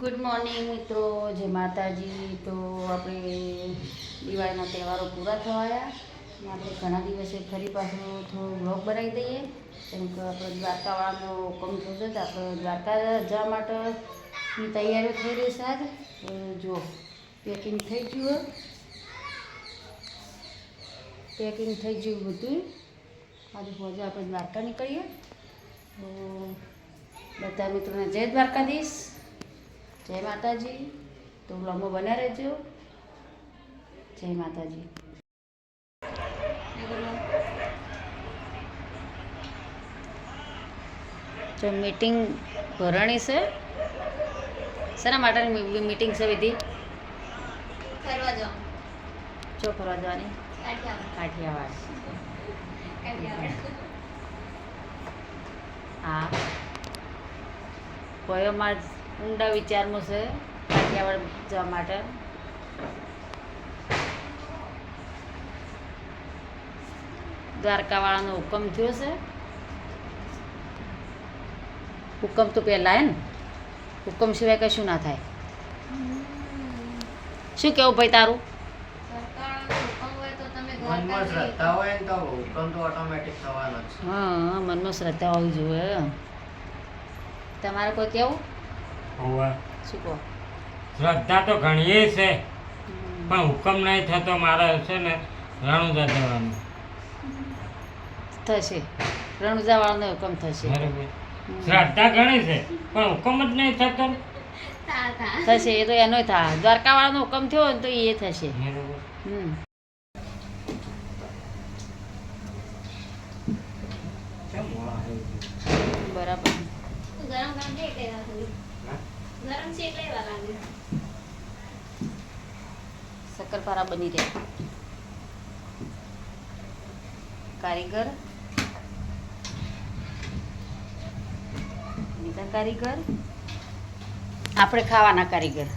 Good morning મિત્રો. જય માતાજી. તો આપણે દિવાળીના તહેવારો પૂરા થવાયા. આપણે ઘણા દિવસે ફરી પાછું થોડું બ્લોગ બનાવી દઈએ. કેમ કે આપણે દ્વારકાવાળાનો હુકમ થયો છે. તો આપણે દ્વારકા જવા માટેની તૈયારીઓ થઈ રહી છે આજ. જો પેકિંગ થઈ ગયું પેકિંગ થઈ ગયું બધું. આજે હોજે આપણે દ્વારકા નીકળીએ. તો બધા મિત્રોને જય દ્વારકાધીશ. જય માતાજી. તો બ્લોગમાં બના રહેજો. જય માતાજી. તો મીટિંગ ભરણી છે. શેના માટેની મીટિંગ છે વિધિ? ફરવા જાઓ જો ફરવા જવાની? કાઠિયાવાડ. હા. પોયોમાં ઊંડા વિચારમાં છે કાઠિયાવાડ જવા માટે. દ્વારકાવાળાનો હુકમ થયો છે. હુકમ તો પહેલાં હે ને હુકમ સિવાય કશું ના થાય. શું કેવું ભાઈ તારું? સરકારનો હુકમ હોય મનમાં શ્રદ્ધા હોય ને તો હુકમ તો ઓટોમેટિક થવાનો છે. હા મનમાં શ્રદ્ધા હોવી જોઈએ. તમારે કોઈ કેવું? હોવે. શ્રદ્ધા તો ઘણીએ છે પણ હુકમ નહીં થતો મારે છે ને રણુજા જવાનું. થશે. રણુજા વાળાનો હુકમ થશે. શ્રદ્ધા ઘણી છે પણ હુકમ જ નહીં થતો થશે એ તો એનો થાય દ્વારકાવાળાનો હુકમ થયો ને તો એ થશે. હમ. બરાબર. ગરમ ગરમ ગરમ છે એટલે એવા લાગે. શક્કરપારા બની રહ્યા કારીગર. બીજા કારીગર. આપણે ખાવાના કારીગર.